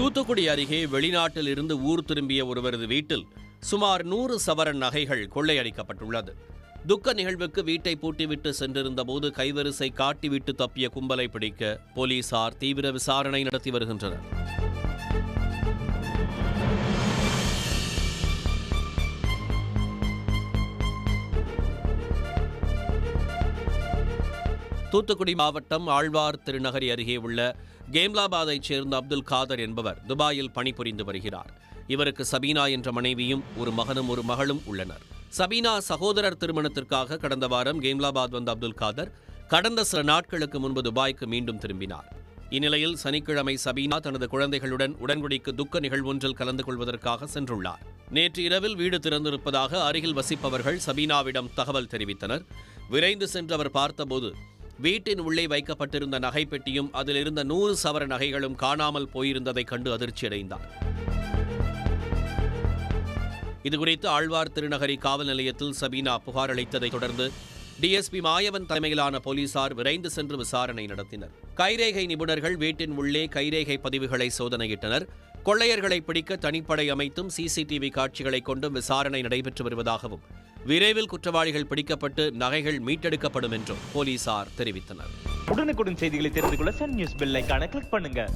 தூத்துக்குடி அருகே வெளிநாட்டில் இருந்து ஊர் திரும்பிய ஒருவரது வீட்டில் சுமார் நூறு சவரன் நகைகள் கொள்ளையடிக்கப்பட்டுள்ளது. துக்க நிகழ்வுக்கு வீட்டை பூட்டிவிட்டு சென்றிருந்த போது கைவரிசை காட்டிவிட்டு தப்பிய கும்பலை பிடிக்க போலீசார் தீவிர விசாரணை நடத்தி வருகின்றனர். தூத்துக்குடி மாவட்டம் ஆழ்வார் திருநகரி அருகே உள்ள கேம்லாபாதைச் சேர்ந்த அப்துல் காதர் என்பவர் துபாயில் பணிபுரிந்து வருகிறார். இவருக்கு சபீனா என்ற மனைவியும் ஒரு மகனும் ஒரு மகளும் உள்ளனர். சபீனா சகோதரர் திருமணத்திற்காக கடந்த வாரம் கேம்லாபாத் வந்த அப்துல் காதர் கடந்த சில நாட்களுக்கு முன்பு துபாய்க்கு மீண்டும் திரும்பினார். இந்நிலையில் சனிக்கிழமை சபீனா தனது குழந்தைகளுடன் உடன்குடிக்கு துக்க நிகழ்வொன்றில் கலந்து கொள்வதற்காக சென்றுள்ளார். நேற்று இரவில் வீடு திறந்திருப்பதாக அருகில் வசிப்பவர்கள் சபீனாவிடம் தகவல் தெரிவித்தனர். விரைந்து சென்று அவர் பார்த்தபோது வீட்டின் உள்ளே வைக்கப்பட்டிருந்த நகைப்பெட்டியும் அதில் இருந்த நூறு சவர நகைகளும் காணாமல் போயிருந்ததைக் கண்டு அதிர்ச்சியடைந்தார். இதுகுறித்து ஆழ்வார் திருநகரி காவல் நிலையத்தில் சபீனா புகார் அளித்ததைத் தொடர்ந்து டிஎஸ்பி மாயவன் தலைமையிலான போலீசார் விரைந்து சென்று விசாரணை நடத்தினர். கைரேகை நிபுணர்கள் வீட்டின் உள்ளே கைரேகை பதிவுகளை சோதனையிட்டனர். கொள்ளையர்களை பிடிக்க தனிப்படை அமைத்தும் சிசிடிவி காட்சிகளை கொண்டும் விசாரணை நடைபெற்று வருவதாகவும் விரைவில் குற்றவாளிகள் பிடிக்கப்பட்டு நகைகள் மீட்டெடுக்கப்படும் என்றும் போலீசார் தெரிவித்தனர். உடனுக்குடன் செய்திகளை தெரிந்து கொள்ள சன் நியூஸ் பெல் கிளிக் பண்ணுங்க.